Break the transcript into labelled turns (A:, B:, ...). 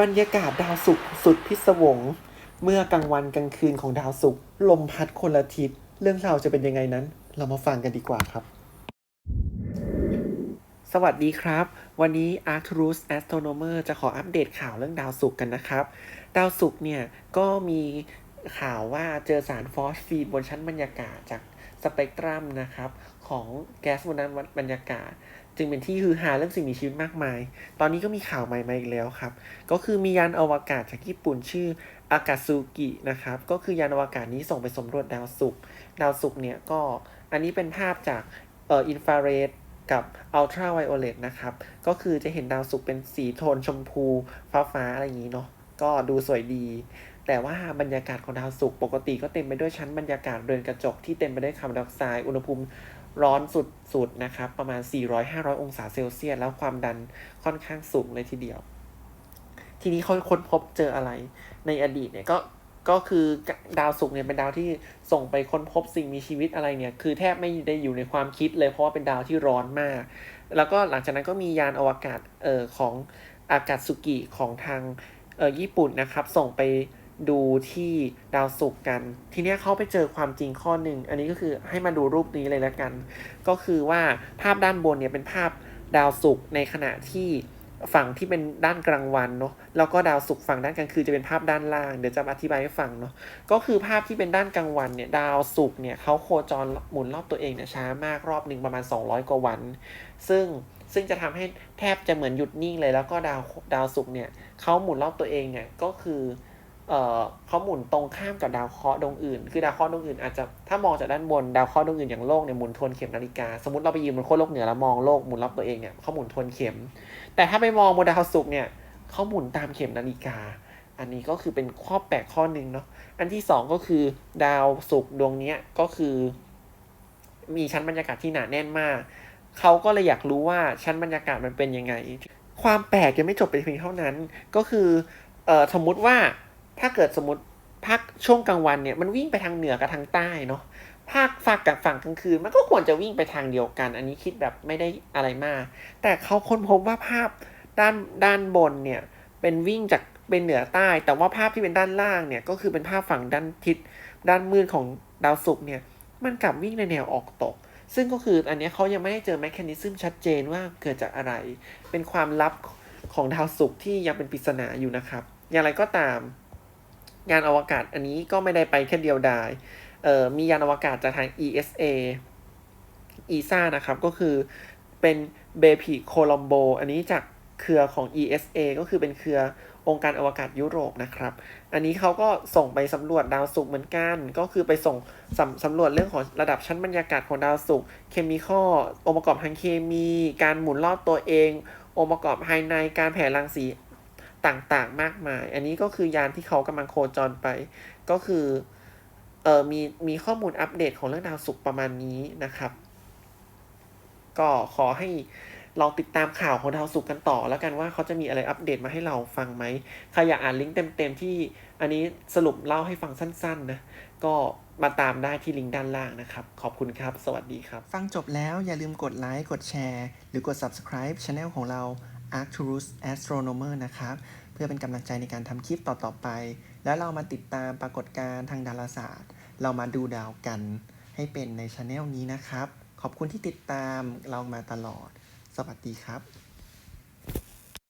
A: บรรยากาศดาวศุกร์สุดพิศวง เมื่อกลางวันกลางคืนของดาวศุกร์ลมพัดคนละทิศ เรื่องราวจะเป็นยังไงนั้น เรามาฟังกันดีกว่าครับ สวัสดีครับ วันนี้ Arcturus Astronomer จะขออัปเดตข่าวเรื่องดาวศุกร์กันนะครับ ดาวศุกร์เนี่ยก็มีข่าวว่าเจอสารฟอสฟีนบนชั้นบรรยากาศจาก สเปกตรัมนะครับของแก๊สบนนั้นบรรยากาศ จึงเป็นที่ฮือฮาเรื่องสิ่งมีชีวิตมากมาย ตอนนี้ก็มีข่าวใหม่มาอีกแล้วครับ ก็คือมียานอวกาศจากญี่ปุ่นชื่ออากาซูกินะครับ ก็คือยานอวกาศนี้ส่งไปสำรวจดาวศุกร์ดาวศุกร์เนี่ยก็อันนี้เป็นภาพจากเอ่ออินฟราเรดกับอัลตราไวโอเลตนะครับ ก็คือจะเห็นดาวศุกร์เป็นสีโทนชมพูฟ้าฟ้าๆอะไรอย่างนี้เนาะ ก็ดูสวยดี แต่ว่าบรรยากาศของดาวศุกร์ปกติก็เต็มไปด้วยชั้นบรรยากาศเรือนกระจกที่เต็มไปด้วยคาร์บอนไดออกไซด์อุณหภูมิร้อนสุดๆนะครับ ประมาณ 400-500 องศาเซลเซียส แล้วความดันค่อนข้างสูงเลยทีเดียว ทีนี้เขาค้นพบเจออะไร ในอดีตเนี่ยก็ก็คือดาวศุกร์เนี่ยเป็นดาวที่ส่งไปค้นพบสิ่งมีชีวิตอะไรเนี่ย คือแทบไม่ได้อยู่ในความคิดเลยเพราะว่าเป็นดาวที่ร้อนมาก แล้วก็หลังจากนั้นก็มียานอวกาศเอ่อของอากาศสุกิของทาง เออญี่ปุ่นนะครับ ส่งไปดูที่ดาวศุกร์กัน ทีเนี้ยเขาไปเจอความจริงข้อหนึ่ง อันนี้ก็คือให้มาดูรูปนี้เลยแล้วกัน ก็คือว่าภาพด้านบนเนี่ยเป็นภาพดาวศุกร์ในขณะที่ฝั่งที่เป็นด้านกลางวันเนาะ แล้วก็ดาวศุกร์ฝั่งด้านกลางคืนจะเป็นภาพด้านล่าง เดี๋ยวจะอธิบายให้ฟังเนาะ ก็คือภาพที่เป็นด้านกลางวันเนี่ย ดาวศุกร์เนี่ยเขาโคจรหมุนรอบตัวเองเนี่ยช้ามากรอบหนึ่งประมาณ 200 กว่าวัน ซึ่ง ซึ่งจะทำให้แทบจะเหมือนหยุดนิ่งเลย แล้วก็ดาวดาวศุกร์เนี่ยเขาหมุนรอบตัวเองเนี่ยก็คือเออเขาหมุนตรงข้ามกับดาวเคราะห์ดวงอื่น คือดาวเคราะห์ดวงอื่นอาจจะถ้ามองจากด้านบนดาวเคราะห์ดวงอื่นอย่างโลกเนี่ยหมุนทวนเข็มนาฬิกา สมมติเราไปยืนบนขั้วโลกเหนือแล้วมองโลกหมุนรอบตัวเองเนี่ยเขาหมุนทวนเข็ม แต่ถ้าไปมองบนดาวศุกร์เนี่ยเขาหมุนตามเข็มนาฬิกา อันนี้ก็คือเป็นข้อแปลกข้อหนึ่งเนาะ อันที่สองก็คือดาวศุกร์ดวงนี้ก็คือ มีชั้นบรรยากาศที่หนาแน่นมาก เขาก็เลยอยากรู้ว่าชั้นบรรยากาศมันเป็นยังไง ความแปลกยังไม่จบไปเพียงเท่านั้น ก็คือเอ่อสมมุติว่าถ้าเกิดสมมติภาคช่วงกลางวันเนี่ยมันวิ่งไปทางเหนือกับทางใต้เนาะภาคฝากกับฝั่งกลางคืน มันก็ควรจะวิ่งไปทางเดียวกัน อันนี้คิดแบบไม่ได้อะไรมาก แต่เขาค้นพบว่าภาพด้านด้านบนเนี่ยเป็นวิ่งจากเป็นเหนือใต้ แต่ว่าภาพที่เป็นด้านล่างเนี่ยก็คือเป็นภาพฝั่งด้านทิศด้านมืดของดาวศุกร์เนี่ยมันกลับวิ่งในแนวออกตก ซึ่งก็คืออันนี้เขายังไม่ได้เจอแมคคานิซึมชัดเจนว่าเกิดจากอะไร เป็นความลับของดาวศุกร์ที่ยังเป็นปริศนาอยู่นะครับ อย่างไรก็ตาม ยานอวกาศอันนี้ก็ไม่ได้ไปแค่เดียวดายมียานอวกาศจากทาง ESA ESA นะครับ ก็คือเป็นเบพีโคลัมโบ อันนี้จาก เครือของ ESA ก็คือเป็นเครือองค์การอวกาศยุโรปนะครับ อันนี้เขาก็ส่งไปสำรวจดาวศุกร์เหมือนกัน ก็คือไปส่งสำสำรวจเรื่องของระดับชั้นบรรยากาศของดาวศุกร์ เคมีคอองค์ประกอบทางเคมี การหมุนรอบตัวเอง องค์ประกอบภายใน การแผ่รังสีต่างๆ มากมาย อันนี้ก็คือยานที่เขากำลังโคจรไป ก็คือ เออมีมีข้อมูลอัปเดตของเรื่องดาวศุกร์ประมาณนี้นะครับ ก็ขอให้ ลองติดตามข่าวของดาวศุกร์กันต่อ แล้วกันว่าเขาจะมีอะไรอัปเดตมาให้เราฟังไหมใครอยากอ่านลิงก์เต็มๆที่อันนี้สรุปเล่าให้ฟังสั้นๆนะก็มาตามได้ที่ลิงก์ด้านล่างนะครับ ขอบคุณครับ สวัสดีครับ
B: ฟังจบแล้วอย่าลืมกดไลค์กดแชร์ หรือกด subscribe Channel ของเรา Arcturus Astronomer นะครับ เพื่อเป็นกำลังใจในการทำคลิปต่อๆไป แล้วเรามาติดตามปรากฏการณ์ทางดาราศาสตร์ เรามาดูดาวกันให้เป็นใน Channel นี้นะครับ ขอบคุณที่ติดตามเรามาตลอด สวัสดีครับ